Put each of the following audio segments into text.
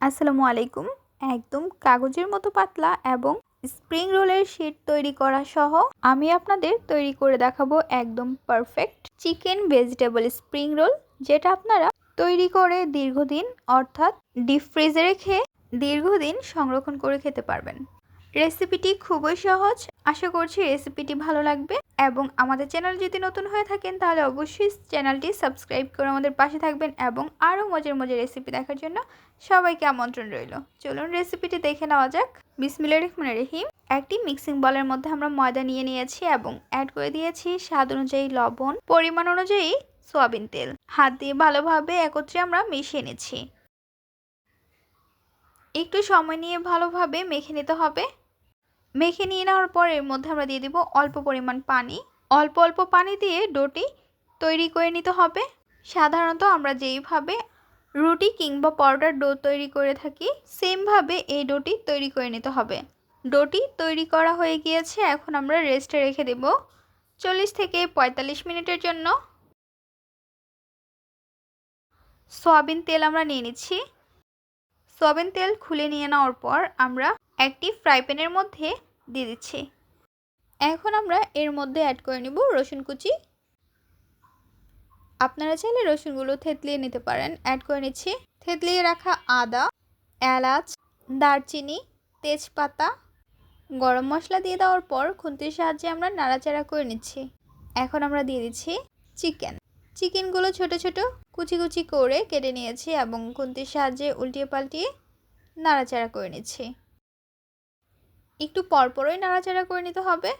আসসালামু আলাইকুম। একদম কাগজের মতো পাতলা এবং স্প্রিং রোলের শিট তৈরি করা সহ আমি আপনাদের তৈরি করে দেখাবো একদম perfect chicken vegetable spring roll, যেটা আপনারা তৈরি করে দীর্ঘদিন, অর্থাৎ ডিপ ফ্রিজে রেখে দীর্ঘদিন সংরক্ষণ করে খেতে পারবেন। রেসিপিটি খুবই সহজ। আশা করছি রেসিপিটি ভালো লাগবে। এবং আমাদের চ্যানেল যদি নতুন হয়ে থাকেন, তাহলে অবশ্যই চ্যানেলটি সাবস্ক্রাইব করে আমাদের পাশে থাকবেন এবং আরও মজার মজার রেসিপি দেখার জন্য সবাইকে আমন্ত্রণ রইল। চলুন রেসিপিটি দেখে নেওয়া যাক। বিসমিল্লা রহমান রহিম। একটি মিক্সিং বলের মধ্যে আমরা ময়দা নিয়ে নিয়েছি এবং অ্যাড করে দিয়েছি স্বাদ অনুযায়ী লবণ, পরিমাণ অনুযায়ী সয়াবিন তেল। হাত দিয়ে ভালোভাবে একত্রে আমরা মিশিয়ে নিচ্ছি। একটু সময় নিয়ে ভালোভাবে মেখে নিতে হবে। মেখে নিয়ে নেওয়ার পর এর মধ্যে আমরা দিয়ে দিব অল্প পরিমাণ পানি। অল্প অল্প পানি দিয়ে ডোটি তৈরি করে নিতে হবে। সাধারণত আমরা যেইভাবে রুটি কিংবা পরোটার ডো তৈরি করে থাকি, সেমভাবে এই ডোটি তৈরি করে নিতে হবে। ডোটি তৈরি করা হয়ে গিয়েছে, এখন আমরা রেস্টে রেখে দেব চল্লিশ থেকে পঁয়তাল্লিশ মিনিটের জন্য। সয়াবিন তেল আমরা নিয়ে নিচ্ছি। সয়াবিন তেল খুলে নিয়ে নেওয়ার পর আমরা একটি ফ্রাই প্যানের মধ্যে দিয়ে দিচ্ছি। এখন আমরা এর মধ্যে অ্যাড করে নিব রসুন কুচি। আপনারা চাইলে রসুনগুলো থেতলিয়ে নিতে পারেন। অ্যাড করে নিচ্ছি। থেতলিয়ে রাখা আদা, এলাচ, দারচিনি, তেজপাতা গরম মশলা দিয়ে দেওয়ার পর খুন্তির সাহায্যে আমরা নাড়াচাড়া করে নিচ্ছি। এখন আমরা দিয়ে দিচ্ছি চিকেন চিকেনগুলো ছোট ছোট কুচি কুচি করে কেটে নিয়েছি এবং খুন্তির সাহায্যে উল্টিয়ে পাল্টিয়ে নাড়াচাড়া করে নিচ্ছি। একটু পরপরই নাড়াচাড়া করে নিতে হবে।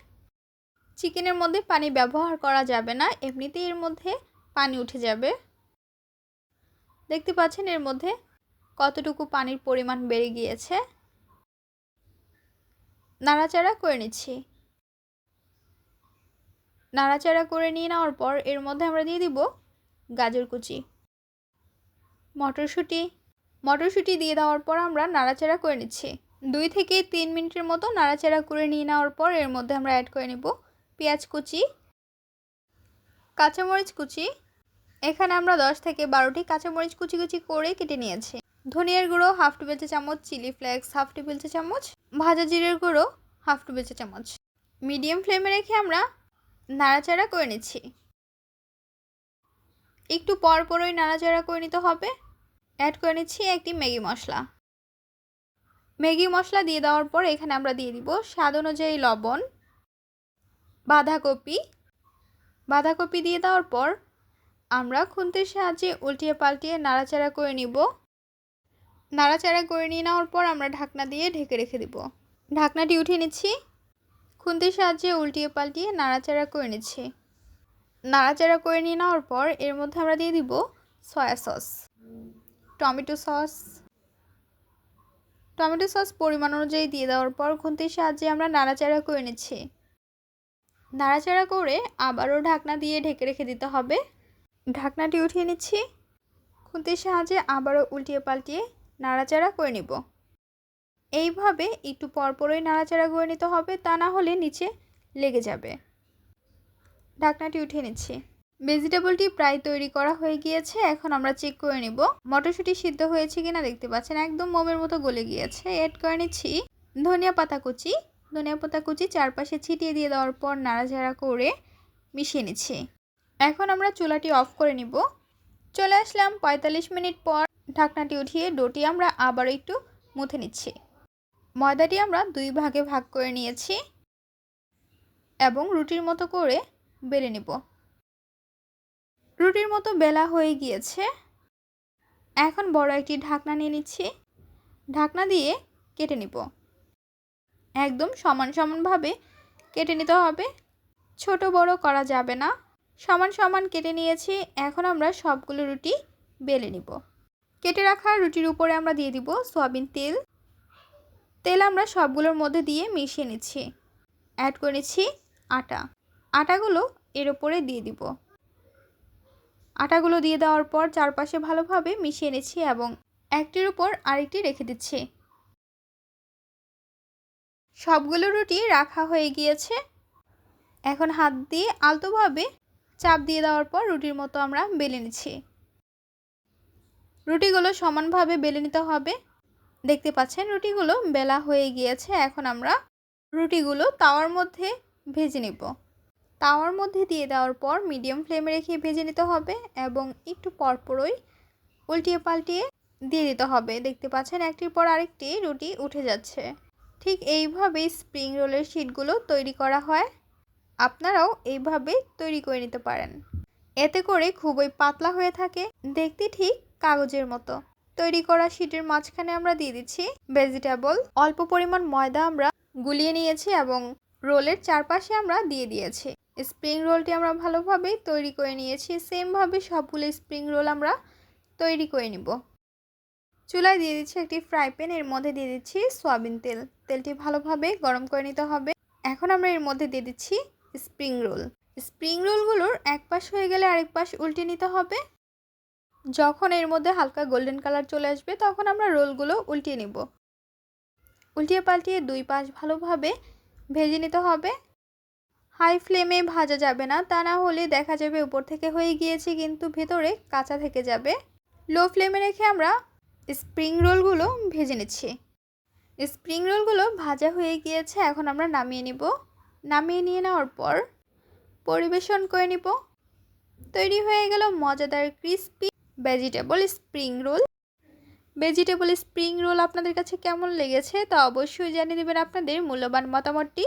চিকেনের মধ্যে পানি ব্যবহার করা যাবে না, এমনিতেই এর মধ্যে পানি উঠে যাবে। দেখতে পাচ্ছেন এর মধ্যে কতটুকু পানির পরিমাণ বেড়ে গিয়েছে। নাড়াচাড়া করে নিচ্ছি। নাড়াচাড়া করে নিয়ে নেওয়ার পর এর মধ্যে আমরা দিয়ে দিব গাজর কুচি। মটরশুঁটি। মটরশুঁটি দিয়ে দেওয়ার পর আমরা নাড়াচাড়া করে নিচ্ছি। দুই থেকে তিন মিনিটের মতো নাড়াচাড়া করে নিয়ে নেওয়ার পর এর মধ্যে আমরা অ্যাড করে নেব পেঁয়াজ কুচি, কাঁচামরিচ কুচি। এখানে আমরা দশ থেকে বারোটি কাঁচামরিচ কুচি কুচি করে কেটে নিয়েছি। ধনিয়ার গুঁড়ো হাফ টেবিল চা চামচ চিলি ফ্লেক্স হাফ টেবিল চা চামচ, ভাজা জিরের গুঁড়ো হাফ টেবিল চা চামচ। মিডিয়াম ফ্লেমে রেখে আমরা নাড়াচাড়া করে নিচ্ছি। একটু পর পরই নাড়াচাড়া করে নিতে হবে। অ্যাড করে নিচ্ছি একটি ম্যাগি মশলা। ম্যাগি মশলা দিয়ে দেওয়ার পর এখানে আমরা দিয়ে দিব স্বাদ অনুযায়ী লবণ, বাঁধাকপি। বাঁধাকপি দিয়ে দেওয়ার পর আমরা খুন্তির সাহায্যে উল্টিয়ে পাল্টিয়ে নাড়াচাড়া করে নিব। নাড়াচাড়া করে নিয়ে নেওয়ার পর আমরা ঢাকনা দিয়ে ঢেকে রেখে দিব। ঢাকনাটি উঠিয়ে নিচ্ছি। খুন্তির সাহায্যে উল্টিয়ে পাল্টিয়ে নাড়াচাড়া করে নিচ্ছি। নাড়াচাড়া করে নিয়ে নেওয়ার পর এর মধ্যে আমরা দিয়ে দিব soya sauce. Tomato sauce. Tomato sauce পরিমাণ অনুযায়ী দিয়ে দেওয়ার পর খুন্তির সাহায্যে আমরা নাড়াচাড়া করে নিচ্ছি। নাড়াচাড়া করে আবারও ঢাকনা দিয়ে ঢেকে রেখে দিতে হবে। ঢাকনাটি উঠিয়ে নিচ্ছি। খুন্তির সাহায্যে আবারও উল্টিয়ে পাল্টিয়ে নাড়াচাড়া করে নিব। এইভাবে একটু পরপরই নাড়াচাড়া করে নিতে হবে, তা না হলে নিচে লেগে যাবে। ঢাকনাটি উঠিয়ে নিচ্ছি। ভেজিটেবলটি প্রায় তৈরি করা হয়ে গিয়েছে, এখন আমরা চেক করে নিব। মটরশুঁটি সিদ্ধ হয়েছে কিনা দেখতে পাচ্ছেন, একদম মোমের মতো গলে গিয়েছে। এড করে নিচ্ছি ধনিয়া পাতা কুচি। ধনিয়া পাতা কুচি চারপাশে ছিটিয়ে দিয়ে দেওয়ার পর নাড়াচাড়া করে মিশিয়ে নিচ্ছি। এখন আমরা চুলাটি অফ করে নিব। চলে আসলাম পঁয়তাল্লিশ মিনিট পর ঢাকনাটি উঠিয়ে ডোটি আমরা আবার একটু মুথে নিচ্ছি। ময়দাটি আমরা দুই ভাগে ভাগ করে নিয়েছি এবং রুটির মতো করে বেলে নেব। রুটির মতো বেলা হয়ে গিয়েছে। এখন বড় একটি ঢাকনা নিয়ে নিচ্ছি। ঢাকনা দিয়ে কেটে নিব। একদম সমান সমানভাবে কেটে নিতে হবে। ছোট বড় করা যাবে না। সমান সমান কেটে নিয়েছি। এখন আমরা সবগুলো রুটি বেলে নিব। কেটে রাখা রুটির উপরে আমরা দিয়ে দিব সয়াবিন তেল। তেল আমরা সবগুলোর মধ্যে দিয়ে মিশিয়ে নিচ্ছি। অ্যাড করে নিচ্ছি আটা। আটাগুলো এর ওপরে দিয়ে দিব। আটাগুলো দিয়ে দেওয়ার পর চারপাশে ভালোভাবে মিশিয়ে নিচ্ছি এবং একটির উপর আরেকটি রেখে দিচ্ছি। সবগুলো রুটি রাখা হয়ে গিয়েছে। এখন হাত দিয়ে আলতোভাবে চাপ দিয়ে দেওয়ার পর রুটির মতো আমরা বেলে নিচ্ছি। রুটিগুলো সমানভাবে বেলে নিতে হবে। দেখতে পাচ্ছেন রুটিগুলো বেলা হয়ে গিয়েছে। এখন আমরা রুটিগুলো তাওয়ার মধ্যে ভেজে নেব। তাওয়ার মধ্যে দিয়ে দেওয়ার পর মিডিয়াম ফ্লেমে রেখে ভেজে নিতে হবে এবং একটু পরপরই উল্টিয়ে পাল্টিয়ে দিয়ে দিতে হবে। দেখতে পাচ্ছেন, একটির পর আরেকটি রুটি উঠে যাচ্ছে। ঠিক এইভাবেই স্প্রিং রোলের শিটগুলো তৈরি করা হয়। আপনারাও এইভাবে তৈরি করে নিতে পারেন। এতে করে খুবই পাতলা হয়ে থাকে। দেখতে ঠিক কাগজের মতো। তৈরি করা শিটের মাঝখানে আমরা দিয়ে দিচ্ছি ভেজিটেবল। অল্প পরিমাণ ময়দা আমরা গুলিয়ে নিয়েছি এবং রোলের চারপাশে আমরা দিয়ে দিয়েছি। স্প্রিং রোলটি আমরা ভালোভাবেই তৈরি করে নিয়েছি। সেমভাবে সবগুলো স্প্রিং রোল আমরা তৈরি করে নিব। চুলায় দিয়ে দিচ্ছি একটি ফ্রাই প্যান এর মধ্যে দিয়ে দিচ্ছি সয়াবিন তেল। তেলটি ভালোভাবে গরম করে নিতে হবে। এখন আমরা এর মধ্যে দিয়ে দিচ্ছি স্প্রিং রোল স্প্রিং রোলগুলোর এক পাশ হয়ে গেলে আরেক পাশ উল্টে নিতে হবে। যখন এর মধ্যে হালকা গোল্ডেন কালার চলে আসবে, তখন আমরা রোলগুলো উল্টিয়ে নিব। উল্টিয়ে পাল্টিয়ে দুই পাশ ভালোভাবে ভেজে নিতে হবে। হাই ফ্লেমে ভাজা যাবে না, তা না হলে দেখা যাবে উপর থেকে হয়ে গিয়েছে, কিন্তু ভেতরে কাঁচা থেকে যাবে। লো ফ্লেমে রেখে আমরা স্প্রিং রোলগুলো ভেজে নিচ্ছি। স্প্রিং রোলগুলো ভাজা হয়ে গিয়েছে, এখন আমরা নামিয়ে নিব। নামিয়ে নিয়ে নেওয়ার পর পরিবেশন করে নিব। তৈরি হয়ে গেল মজাদার crispy vegetable spring roll. Vegetable spring roll আপনাদের কাছে কেমন লেগেছে তা অবশ্যই জানিয়ে দেবেন আপনাদের মূল্যবান মতামতটি।